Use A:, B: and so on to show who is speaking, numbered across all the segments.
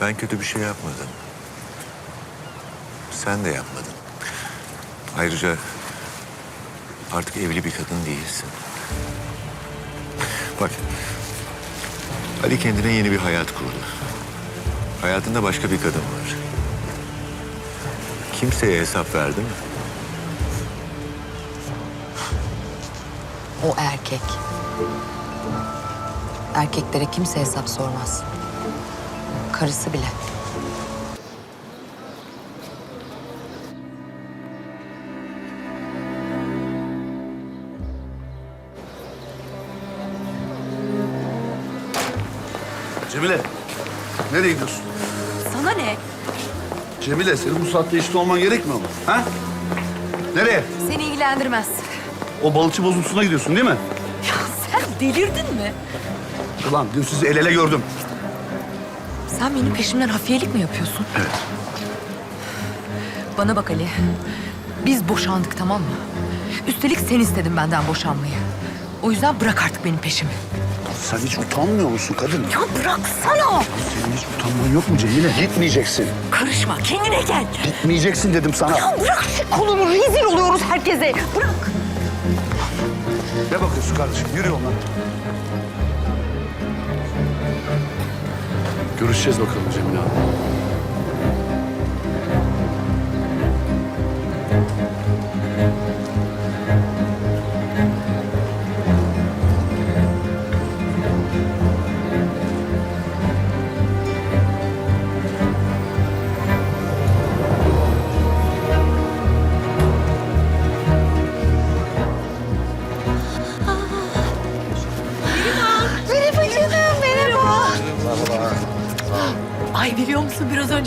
A: Ben kötü bir şey yapmadım. Sen de yapmadın. Ayrıca artık evli bir kadın değilsin. Bak, Ali kendine yeni bir hayat kurdu. Hayatında başka bir kadın var. Kimseye hesap verdi mi?
B: O erkek. Erkeklere kimse hesap sormaz. Karısı bile.
C: Cemile, nereye gidiyorsun?
D: Sana ne?
C: Cemile, senin bu saatte işte olman gerekmiyor mu? Ha? Nereye?
D: Seni ilgilendirmez.
C: O balıkçı bozuntusuna gidiyorsun değil mi?
D: Ya sen delirdin mi?
C: Ulan dün sizi el ele gördüm.
D: Sen benim peşimden hafiyelik mi yapıyorsun?
C: Evet.
D: Bana bak Ali. Biz boşandık tamam mı? Üstelik sen istedin benden boşanmayı. O yüzden bırak artık benim peşimi.
C: Sen hiç utanmıyor musun kadın?
D: Ya bıraksana.
C: Senin hiç utanman yok mu Cemile? Gitmeyeceksin.
D: Karışma kendine gel.
C: Gitmeyeceksin dedim sana.
D: Ya bırak şu kolumu rezil oluyoruz herkese. Bırak.
C: Ne bakıyorsun kardeşim? Yürü yoluna. Görüşeceğiz bakalım Cemile Hanım.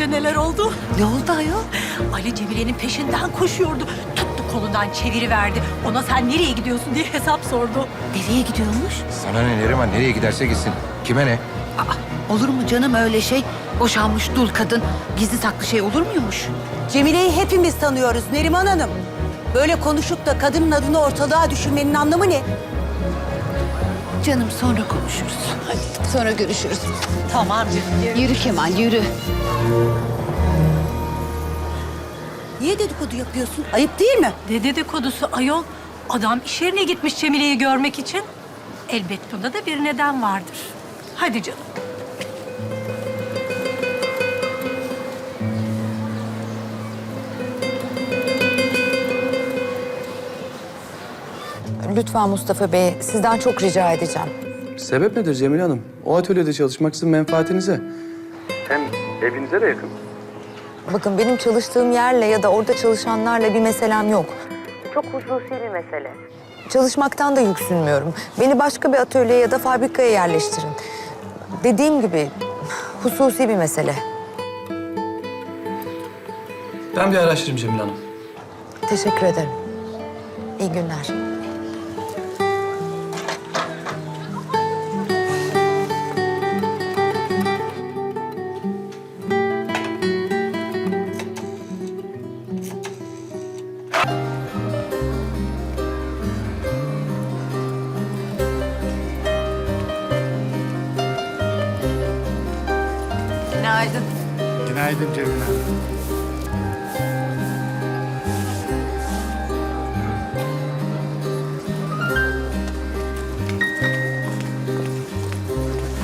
D: Önce neler oldu?
B: Ne oldu ayol?
D: Ali Cemile'nin peşinden koşuyordu. Tuttu kolundan çeviriverdi. Ona sen nereye gidiyorsun diye hesap sordu.
B: Nereye gidiyormuş?
E: Sana ne Neriman? Nereye giderse gitsin. Kime ne?
F: Olur mu canım öyle şey? Boşanmış dul kadın gizli saklı şey olur muymuş?
G: Cemile'yi hepimiz tanıyoruz Neriman Hanım. Böyle konuşup da kadının adını ortalığa düşürmenin anlamı ne?
F: Canım sonra konuşuruz. Hadi sonra görüşürüz.
D: Tamam canım.
F: Yürü Kemal yürü.
G: Niye dedikodu yapıyorsun? Ayıp değil mi?
D: Ne dedikodusu ayol? Adam iş yerine gitmiş Cemile'yi görmek için. Elbet bunda da bir neden vardır. Hadi canım.
B: Lütfen Mustafa Bey, sizden çok rica edeceğim.
H: Sebep nedir Cemile Hanım? O atölyede çalışmak sizin menfaatinize. Hem evinize de yakın.
B: Bakın benim çalıştığım yerle ya da orada çalışanlarla bir meselem yok. Çok hususi bir mesele. Çalışmaktan da yüksünmüyorum. Beni başka bir atölyeye ya da fabrikaya yerleştirin. Dediğim gibi hususi bir mesele.
H: Ben bir araştırayım Cemile Hanım.
B: Teşekkür ederim. İyi günler.
D: Günaydın.
C: Günaydın Cemile.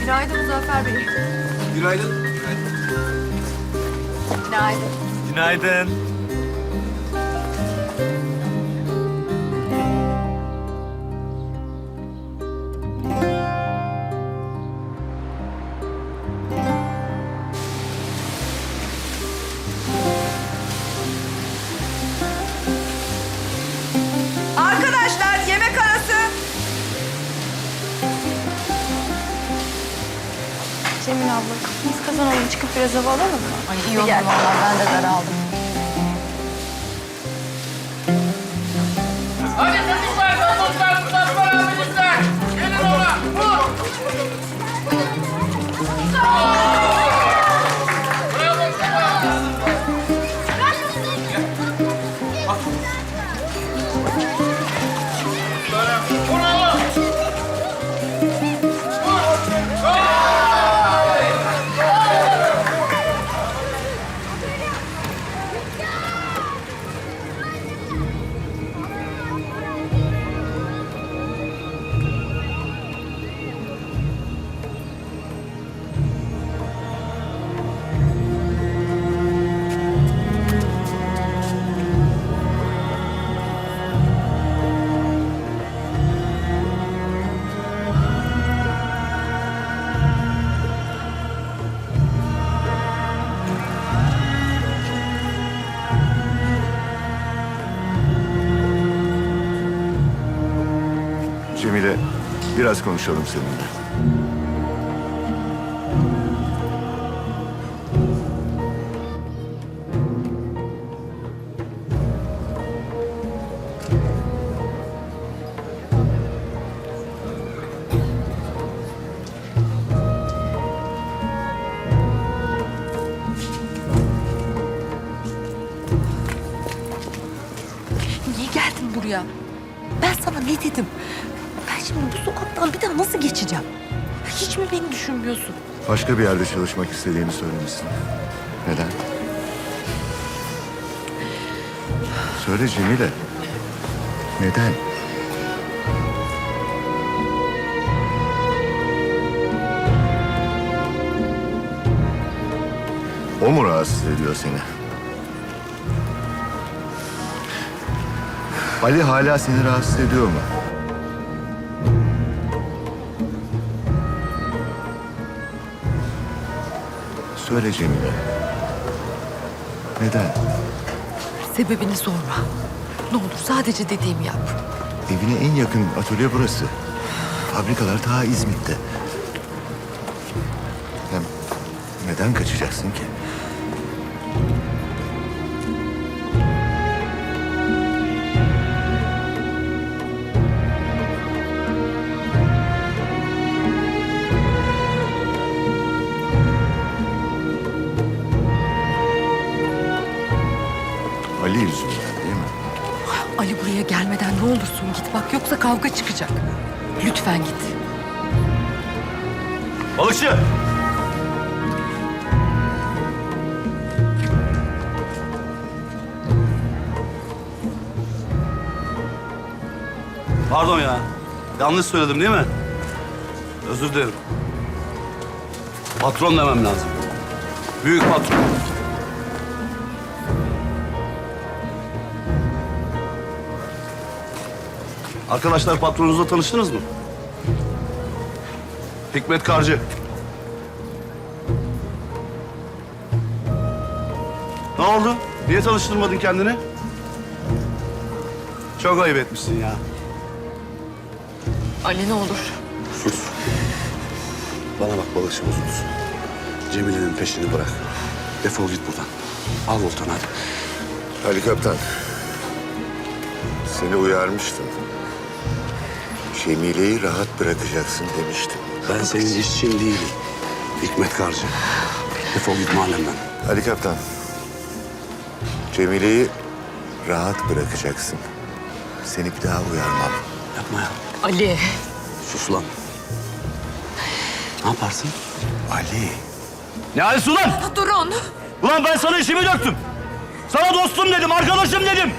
D: Günaydın Muzaffer Bey.
C: Günaydın.
D: Günaydın.
A: Günaydın.
G: Arkadaşlar
D: Cemil abla, biz kazanalım çıkıp biraz hava alalım mı?
B: Ay iyi oldu vallahi ben de daraldım.
I: Hadi çocuklar,
A: biraz konuşalım seninle.
B: Niye geldin buraya? Ben sana ne dedim? Şimdi bu sokaktan bir daha nasıl geçeceğim? Hiç mi beni düşünmüyorsun?
A: Başka bir yerde çalışmak istediğini söylemişsin. Neden? Söyle Cemile. Neden? O mu rahatsız ediyor seni? Ali hala seni rahatsız ediyor mu? Söyle Cemile. Neden?
B: Sebebini sorma. Ne olur sadece dediğimi yap.
A: Evine en yakın atölye burası. Fabrikalar ta İzmit'te. Hem neden kaçacaksın ki?
B: Olursun git bak yoksa kavga çıkacak. Lütfen git.
C: Balıkçı! Pardon ya. Yanlış söyledim değil mi? Özür dilerim. Patron demem lazım. Büyük patron. Arkadaşlar patronunuzla tanıştınız mı? Hikmet Karcı. Ne oldu? Niye tanıştırmadın kendini? Çok ayıp etmişsin ya.
B: Ali ne olur.
C: Sus. Bana bak balıkçı bozulsun. Cemile'nin peşini bırak. Defol git buradan. Al voltanı hadi.
A: Ali Kaptan. Seni uyarmıştım. Cemile'yi rahat bırakacaksın demiştim.
C: Ben senin işçin değilim. Hikmet Karcı. Defol git mahallemden.
A: Ali Kaptan. Cemile'yi rahat bırakacaksın. Seni bir daha uyarmam.
C: Yapma ya.
B: Ali.
C: Sus lan. Ne yaparsın?
A: Ali.
C: Ne halisi ulan?
B: Durun.
C: Ulan ben sana işimi döktüm. Sana dostum dedim, arkadaşım dedim.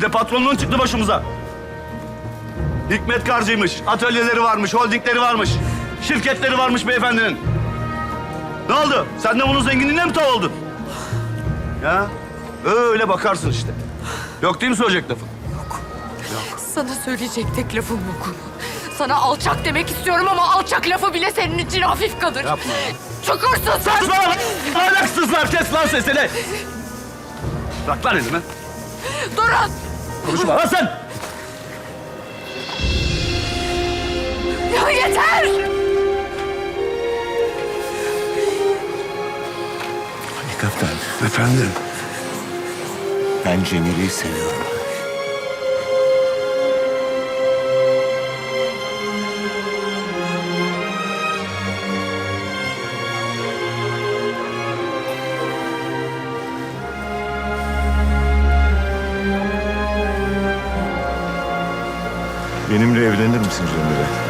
C: Bir de patronluğun çıktı başımıza. Hikmet Karcı'ymış. Atölyeleri varmış, holdingleri varmış. Şirketleri varmış beyefendinin. Ne oldu? Sen de bunun zenginliğine mi tav oldun? Ya öyle bakarsın işte. Yok değil mi söyleyecek lafın?
B: Sana söyleyecek tek lafım yok. Sana alçak demek istiyorum ama alçak lafı bile senin için hafif kalır.
C: Yapma.
B: Çukursun sen.
C: Saçma lan! Ahlaksızlar kes lan sesini! Bırak lan elimi.
B: Durun.
C: Konuşma lan sen!
B: Ya yeter.
A: Ali Kaptan.
C: Efendim?
A: Ben Cemile'yi seviyorum. Benimle evlenir misin Cemile?